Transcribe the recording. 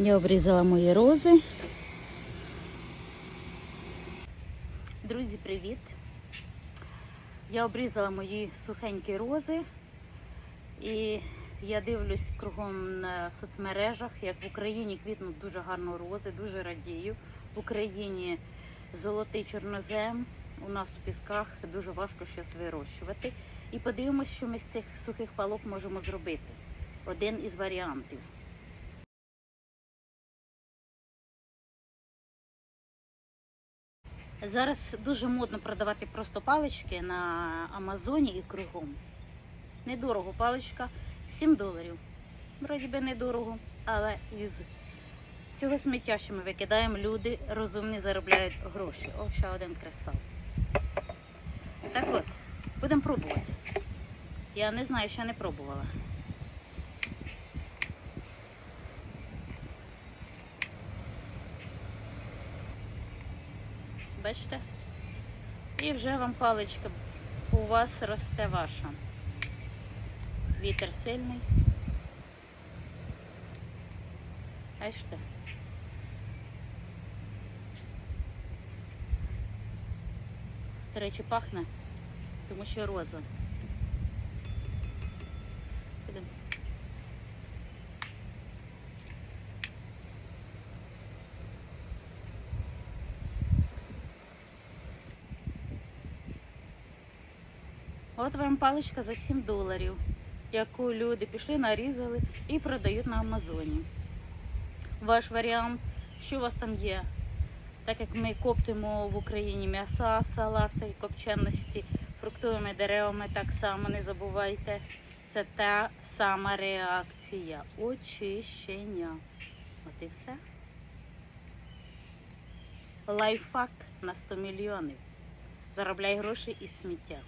Я обрізала мої рози. Друзі, привіт! Я обрізала мої сухенькі рози і я дивлюсь кругом в соцмережах, як в Україні квітнуть дуже гарно рози, дуже радію. В Україні золотий чорнозем. У нас у пісках дуже важко щось вирощувати. І подивимось, що ми з цих сухих палок можемо зробити. Один із варіантів. Зараз дуже модно продавати просто палички на Амазоні і кругом. Недорого паличка 7 доларів. Вроді би недорого, але із цього сміття, що ми викидаємо, люди розумні заробляють гроші. О, ще один кристал. Так от, будемо пробувати. Я не знаю, ще не пробувала. Бачите? І вже вам паличка у вас росте ваша. Вітер сильний. Бачите? До речі, пахне, тому що роза. От вам паличка за 7 доларів, яку люди пішли, нарізали і продають на Амазоні. Ваш варіант, що у вас там є? Так як ми коптимо в Україні м'яса, сала, всякі копченості, фруктовими деревами, так само не забувайте. Це та сама реакція очищення. От і все. Лайфхак на 100 мільйонів. Заробляй гроші із сміття.